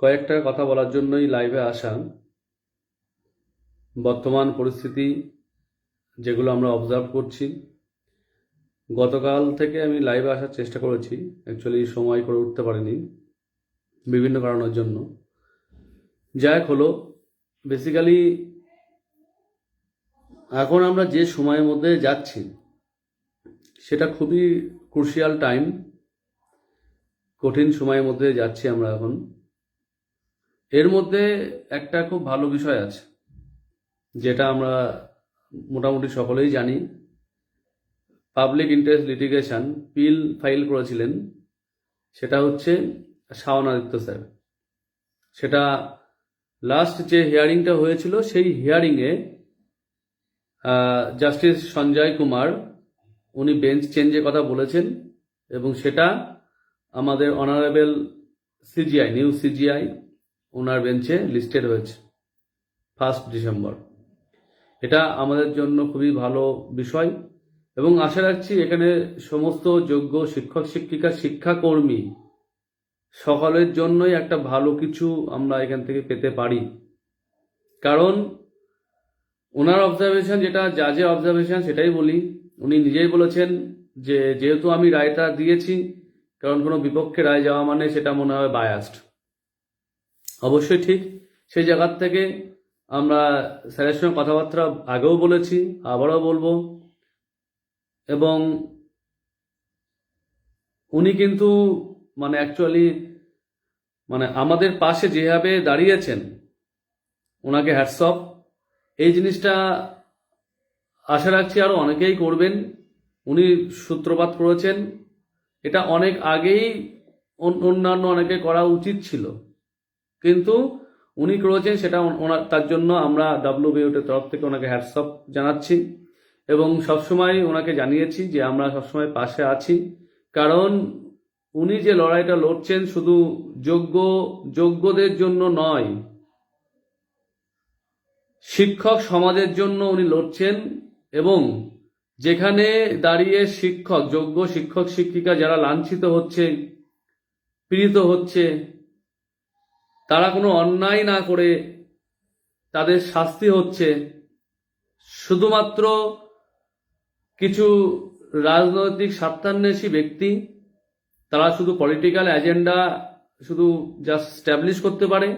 কয়েকটা কথা বলার জন্যই লাইভে আসা। বর্তমান পরিস্থিতি যেগুলো আমরা অবজার্ভ করছি। গতকাল থেকে আমি লাইভে আসার চেষ্টা করেছি। অ্যাকচুয়ালি সময় করে উঠতে পারিনি বিভিন্ন কারণের জন্য। যাই হলো বেসিক্যালি এখন আমরা যে সময়ের মধ্যে যাচ্ছি, সেটা খুবই ক্রুশিয়াল টাইম কঠিন সময়ের মধ্যে যাচ্ছি আমরা এখন। এর মধ্যে একটা খুব ভালো বিষয় আছে, যেটা আমরা মোটামুটি সকলেই জানি। Public interest litigation PIL file করেছিলেন, সেটা হচ্ছে শাওনাদিত্য স্যার। সেটা লাস্ট যে হিয়ারিংটা হয়েছিল, সেই হিয়ারিংয়ে জাস্টিস সঞ্জয় কুমার, উনি বেঞ্চ চেঞ্জের কথা বলেছেন, এবং সেটা আমাদের অনারেবল সিজিআই নিউ সিজিআই ওনার বেঞ্চে লিস্টেড হয়েছে ফার্স্ট ডিসেম্বর এটা আমাদের জন্য খুবই ভালো বিষয় এবং আশা রাখছি এখানে সমস্ত যোগ্য শিক্ষক, শিক্ষিকা, শিক্ষাকর্মী সকলের জন্যই একটা ভালো কিছু আমরা এখান থেকে পেতে পারি। কারণ ওনার অবজারভেশন যেটা জাজের অবজারভেশন সেটাই বলি। উনি নিজেই বলেছেন যে, যেহেতু আমি রায়টা দিয়েছি, কারণ কোনো বিপক্ষে রায় যাওয়া মানে সেটা মনে হয় বায়াস্ট অবশ্যই ঠিক। সেই জায়গার থেকে আমরা স্যারের সঙ্গে কথাবার্তা আগেও বলেছি, আবারও বলব। এবং উনি কিন্তু মানে অ্যাকচুয়ালি মানে আমাদের পাশে যেভাবে দাঁড়িয়েছেন, ওনাকে হ্যাটসঅপ এই জিনিসটা আশা রাখছি আরও অনেকেই করবেন। উনি সূত্রপাত করেছেন। এটা অনেক আগেই অন- অন্যান্য অনেকে করা উচিত ছিল। কিন্তু উনি করেছেন সেটা ওনার, তার জন্য আমরা ডাব্লিউবিওটের তরফ থেকে ওনাকে হ্যাটসঅপ জানাচ্ছি। এবং সবসময় ওনাকে জানিয়েছি যে আমরা সবসময় পাশে আছি। কারণ উনি যে লড়াইটা লড়ছেন শুধু যোগ্য, যোগ্যদের জন্য নয়, শিক্ষক সমাজের জন্য উনি লড়ছেন এবং যেখানে দাঁড়িয়ে শিক্ষক, যোগ্য শিক্ষক, শিক্ষিকা যারা লাঞ্ছিত হচ্ছে, পীড়িত হচ্ছে তারা কোনো অন্যায় না করে তাদের শাস্তি হচ্ছে। শুধুমাত্র কিছু রাজনৈতিক স্বার্থান্বেষী ব্যক্তি, তারা শুধু পলিটিক্যাল এজেন্ডা শুধু জাস্ট স্ট্যাবলিশ করতে পারে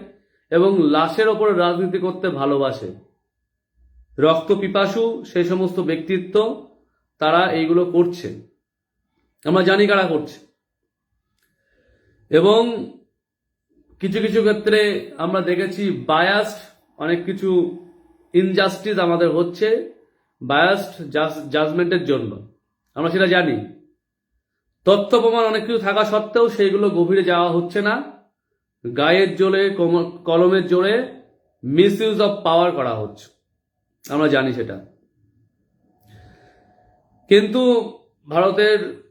এবং লাশের ওপরে রাজনীতি করতে ভালোবাসে। রক্ত পিপাসু সেই সমস্ত ব্যক্তিত্ব তারা এইগুলো করছে। আমরা জানি কারা করছে। এবং কিছু কিছু ক্ষেত্রে আমরা দেখেছি বায়াসড অনেক কিছু ইনজাস্টিস আমাদের হচ্ছে বায়াসড জাজমেন্টের জন্য। আমরা সেটা জানি। তথ্য প্রমাণ অনেক কিছু থাকা সত্ত্বেও সেইগুলো গভীরে যাওয়া হচ্ছে না। গায়ের জোরে কলমের জোরে মিস ইউজ অফ পাওয়ার করা হচ্ছে। আমরা জানি সেটা। কিন্তু ভারতের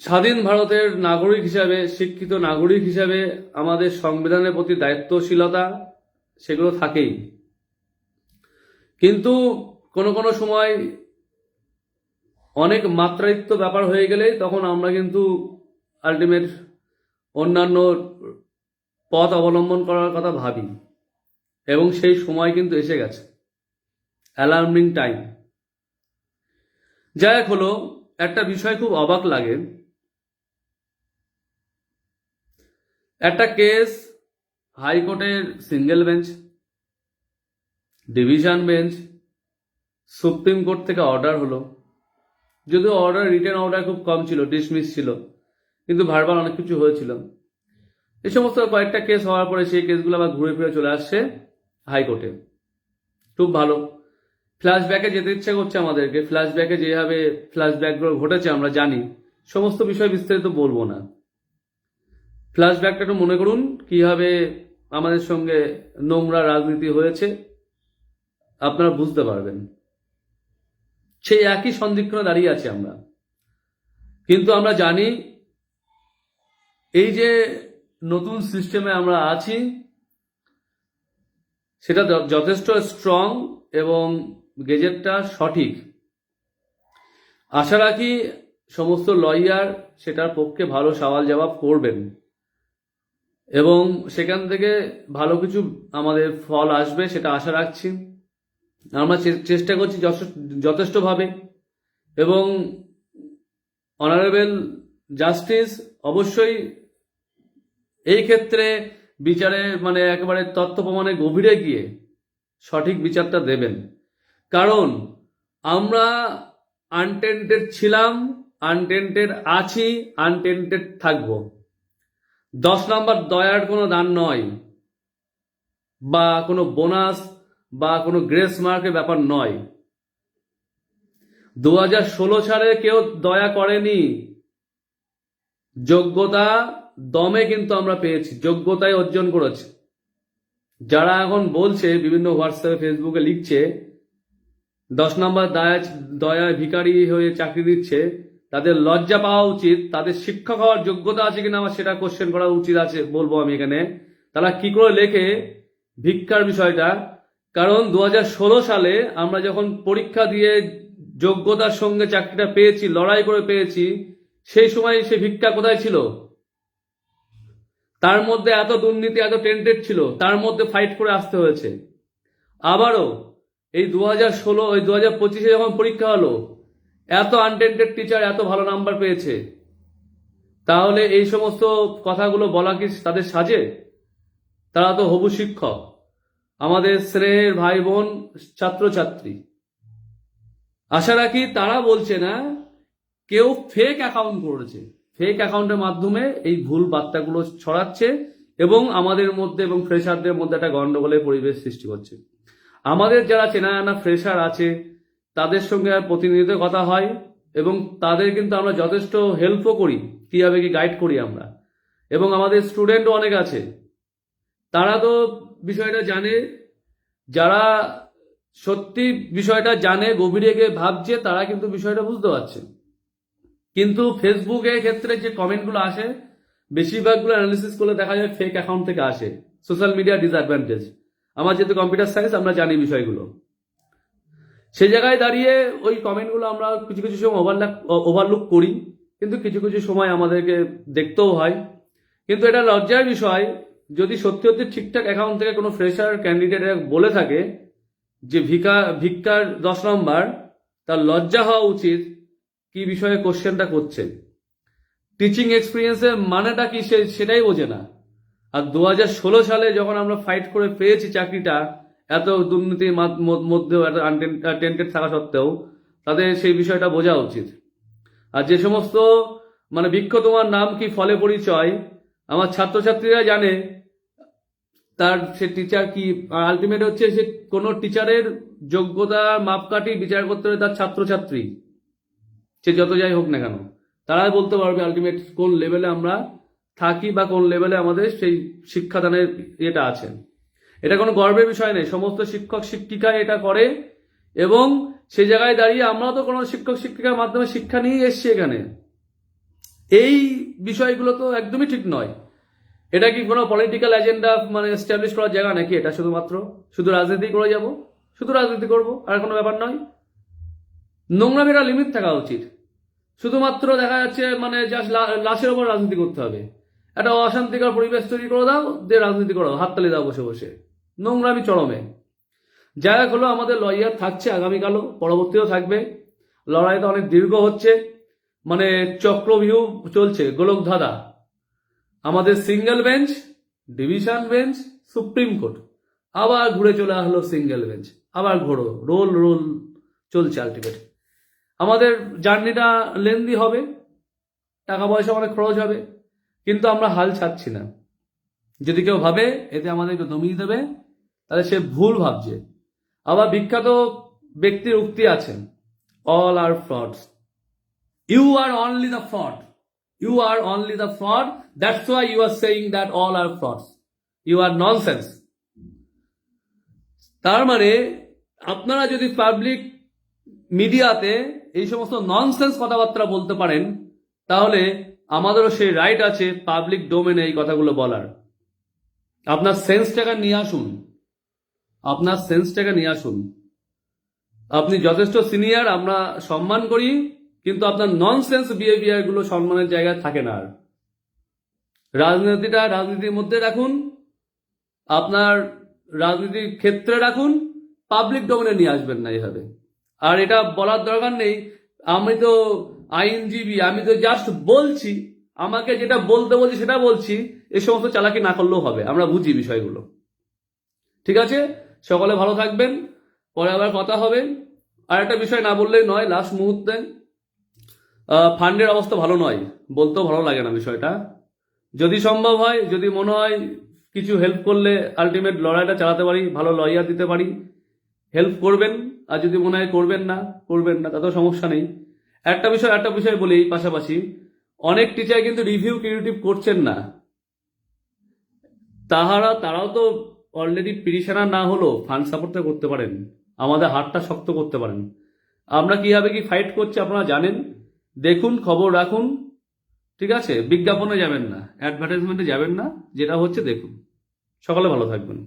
স্বাধীন ভারতের নাগরিক হিসাবে, শিক্ষিত নাগরিক হিসাবে আমাদের সংবিধানের প্রতি দায়িত্বশীলতা সেগুলো থাকেই। কিন্তু কোনো কোনো সময় অনেক মাত্রায়িত্ব ব্যাপার হয়ে গেলে তখন আমরা কিন্তু আলটিমেট অন্যান্য পথ অবলম্বন করার কথা ভাবি। এবং সেই সময় কিন্তু এসে গেছে। অ্যালার্মিং টাইম যাই হোক হলো, একটা বিষয় খুব অবাক লাগে। একটা কেস হাইকোর্টের single bench division bench supreme court থেকে অর্ডার হলো। যদিও অর্ডার রিটার্ন অর্ডার খুব কম ছিল ডিসমিস ছিল, কিন্তু ভারবার অনেক কিছু হয়েছিল। এই সমস্ত কয়েকটা কেস হওয়ার পরে সেই কেসগুলো আবার ঘুরে ফিরে চলে আসছে হাইকোর্টে খুব ভালো। ফ্ল্যাশব্যাকে যেতে ইচ্ছে করছে আমাদেরকে। ফ্ল্যাশব্যাকে যেভাবে ফ্ল্যাশব্যাকগুলো ঘটেছে আমরা জানি। সমস্ত বিষয় বিস্তারিত বলব না। ফ্ল্যাশব্যাকটা একটু মনে করুন, কীভাবে আমাদের সঙ্গে নোংরা রাজনীতি হয়েছে, আপনারা বুঝতে পারবেন। সেই একই সন্দিক্ষণে দাঁড়িয়ে আছি আমরা। কিন্তু আমরা জানি, এই যে নতুন সিস্টেমে আমরা আছি, সেটা যথেষ্ট স্ট্রং এবং গেজেটটা সঠিক। আশা রাখি, সমস্ত লয়ার সেটার পক্ষে ভালো সওয়াল জবাব করবেন। এবং সেখান থেকে ভালো কিছু আমাদের ফল আসবে, সেটা আশা রাখছি। আমরা চেষ্টা করছি যথেষ্ট- যথেষ্টভাবে। এবং অনারেবল জাস্টিস অবশ্যই এই ক্ষেত্রে বিচারে মানে একেবারে তথ্য প্রমাণে গভীরে গিয়ে সঠিক বিচারটা দেবেন। কারণ আমরা আনটেন্টেড ছিলাম আনটেন্টেড আছি আনটেন্টেড থাকব। দশ নম্বর দয়ার কোনো দান নয়, বা কোনো বোনাস, বা কোনো গ্রেস মার্কের ব্যাপার নয়। দু হাজার ষোলো সালে কেউ দয়া করেনি। যোগ্যতা দমে কিন্তু আমরা পেয়েছি যোগ্যতায় অর্জন করেছি। যারা এখন বলছে, বিভিন্ন হোয়াটসঅ্যাপে, ফেসবুকে লিখছে, দশ নম্বর দয়া দয়া ভিখারি হয়ে চাকরি দিচ্ছে তাদের লজ্জা পাওয়া উচিত, তাদের শিক্ষক হওয়ার যোগ্যতা আছে কিনা আমার সেটা কোশ্চেন করা উচিত আছে বলব আমি এখানে। তারা কি করে লেখে ভিক্ষার বিষয়টা? কারণ দু হাজার ষোলো সালে আমরা যখন পরীক্ষা দিয়ে যোগ্যতার সঙ্গে চাকরিটা পেয়েছি, লড়াই করে পেয়েছি, সেই সময় সে ভিক্ষা কোথায় ছিল? তার মধ্যে এত দুর্নীতি, এত টেন্টেড ছিল, তার মধ্যে ফাইট করে আসতে হয়েছে। আবারও এই দু হাজার ষোলো ওই দু হাজার পঁচিশে যখন পরীক্ষা হলো এত আনটেন্টেড টিচার এত ভালো নাম্বার পেয়েছে। তাহলে এই সমস্ত কথাগুলো বলা কি তাদের সাজে? তারা তো হবু শিক্ষক। আমাদের স্নেহের ভাই বোন ছাত্রছাত্রী। আশা রাখি তারা বলছে না, কেউ ফেক অ্যাকাউন্ট করেছে। ফেক অ্যাকাউন্টের মাধ্যমে এই ভুল বার্তাগুলো ছড়াচ্ছে এবং আমাদের মধ্যে এবং ফ্রেশারদের মধ্যে একটা গন্ডগোলের পরিবেশ সৃষ্টি করছে। আমাদের যারা চেনা জানা ফ্রেশার আছে তাদের সঙ্গে আর প্রতিনিয়ত কথা হয় এবং তাদের কিন্তু আমরা যথেষ্ট হেল্পও করি, কীভাবে কি গাইড করি আমরা। এবং আমাদের স্টুডেন্টও অনেক আছে। তারা তো বিষয়টা জানে, যারা সত্যি বিষয়টা জানে, গভীরে গিয়ে ভাবছে, তারা কিন্তু বিষয়টা বুঝতে পারছে। কিন্তু ফেসবুকের ক্ষেত্রে যে কমেন্টগুলো আসে, বেশিরভাগগুলো অ্যানালিসিস করলে দেখা যায় ফেক অ্যাকাউন্ট থেকে আসে। সোশ্যাল মিডিয়া ডিসঅ্যাডভান্টেজ আমার যেহেতু কম্পিউটার সায়েন্স আমরা জানি বিষয়গুলো। সেই জায়গায় দাঁড়িয়ে ওই কমেন্টগুলো আমরা কিছু কিছু সময় ওভারলাপ ওভারলুক করি, কিন্তু কিছু কিছু সময় আমাদেরকে দেখতেও হয়। কিন্তু এটা লজ্জার বিষয়, যদি সত্যি সত্যি ঠিকঠাক অ্যাকাউন্ট থেকে কোনো ফ্রেশার ক্যান্ডিডেট বলে থাকে যে ভিকা ভিক্ষার দশ নম্বর তার লজ্জা হওয়া উচিত কি বিষয়ে কোশ্চেনটা করছে। টিচিং এক্সপিরিয়েন্সের মানেটা কি সে, সেটাই বোঝে না। আর দু হাজার ষোলো সালে যখন আমরা ফাইট করে পেয়েছি চাকরিটা এত দুর্নীতির মাধ- মধ্যেও এত আনটেন্টেড থাকা সত্ত্বেও তাদের সেই বিষয়টা বোঝা উচিত। আর যে সমস্ত মানে বৃক্ষ তোমার নাম কি, ফলে পরিচয়, আমার ছাত্রছাত্রীরা জানে, তার সে টিচার কি আলটিমেট হচ্ছে সে কোনো টিচারের যোগ্যতা মাপকাঠি বিচার করতে হবে তার ছাত্রছাত্রী। সে যত যাই হোক না কেন, তারাই বলতে পারবে আলটিমেট কোন লেভেলে আমরা থাকি বা কোন লেভেলে আমাদের সেই শিক্ষাদানের ইয়েটা আছে। এটা কোনো গর্বের বিষয় নেই। সমস্ত শিক্ষক শিক্ষিকা এটা করে এবং সেই জায়গায় দাঁড়িয়ে আমরা তো কোনো শিক্ষক শিক্ষিকার মাধ্যমে শিক্ষা নিয়ে এসছি এখানে। এই বিষয়গুলো তো একদমই ঠিক নয়। এটা কি কোনো পলিটিক্যাল এজেন্ডা মানে এস্টাবলিশ করার জায়গা নাকি? এটা শুধুমাত্র শুধু রাজনীতি করে যাব? শুধু রাজনীতি করব? আর কোনো ব্যাপার নয়। নোংরামের একটা লিমিট থাকা উচিত। শুধুমাত্র দেখা যাচ্ছে মানে জাস্ট লাশের ওপর রাজনীতি করতে হবে। একটা অশান্তিকর পরিবেশ তৈরি করে দাও, দিয়ে রাজনীতি করো হাততালি দাও বসে বসে। নোংরামি চরমে। যাই হোক হলো আমাদের লয়ার থাকছে আগামীকালও, পরবর্তীও থাকবে। লড়াইটা অনেক দীর্ঘ হচ্ছে। মানে চক্রভিউ চলছে। গোলক ধাঁধা। আমাদের single bench, division bench, supreme court. আবার ঘুরে চলে আসলো সিঙ্গেল বেঞ্চ। আবার ঘোরো। রোল রোল চলছে আলটিমেট। আমাদের জার্নিটা লেন্দি হবে। টাকা পয়সা অনেক খরচ হবে। কিন্তু আমরা হাল ছাড়ছি না। যদি কেউ ভাবে, এতে আমাদেরকে দমিয়ে দেবে। তাহলে সে ভুল ভাবছে। আবার বিখ্যাত ব্যক্তির উক্তি আছে all are frauds you are only the fraud you are only the fraud that's why you are saying that all are frauds you are nonsense তার মানে আপনারা যদি পাবলিক মিডিয়াতে এই সমস্ত ননসেন্স কথাবার্তা বলতে পারেন, তাহলে আমাদেরও সেই রাইট আছে পাবলিক ডোমেনে এই কথাগুলো বলার। আপনার সেন্সটাকে নিয়ে আসুন। আপনার সেন্সটাকে নিয়ে আসুন। আপনি যথেষ্ট সিনিয়র, আমরা সম্মান করি, কিন্তু আপনার ননসেন্স বিহেভিয়ারগুলো সম্মানের জায়গায় থাকে না আর। রাজনীতিটা রাজনীতির মধ্যে রাখুন, আপনার রাজনীতির ক্ষেত্রে রাখুন পাবলিক ডোমেনে নিয়ে আসবেন না এইভাবে আর এটা বলার দরকার নেই, আমি তো আইনজীবী, আমি তো জাস্ট বলছি, আমাকে যেটা বলতে বলছি সেটা বলছি এই সমস্ত চালাকি না করলেও হবে, আমরা বুঝি বিষয়গুলো। ঠিক আছে? সকলে ভালো থাকবেন, পরে আবার কথা হবে। আর একটা বিষয় না বললেই নয় লাস্ট মুহূর্তে ফান্ডের অবস্থা ভালো নয়, বলতেও ভালো লাগে না বিষয়টা। যদি সম্ভব হয়, যদি মনে হয় কিছু হেল্প করলে আলটিমেট লড়াইটা চালাতে পারি, ভালো লয়ার দিতে পারি হেল্প করবেন। আর যদি মনে হয় করবেন না করবেন না, তাতেও সমস্যা নেই। একটা বিষয় একটা বিষয় বলি পাশাপাশি, অনেক টিচার কিন্তু রিভিউ ক্রিয়েটিভ করছেন না। তাহারা, তারাও তো অলরেডি পিটিশনার না হলেও ফান্ড সাপোর্টটা করতে পারেন। আমাদের হাতটা শক্ত করতে পারেন। আমরা কীভাবে কি ফাইট করছি আপনারা জানেন? দেখুন, খবর রাখুন। ঠিক আছে? বিজ্ঞাপনে যাবেন না। অ্যাডভার্টাইজমেন্টে যাবেন না। যেটা হচ্ছে দেখুন। সকালে ভালো থাকবেন।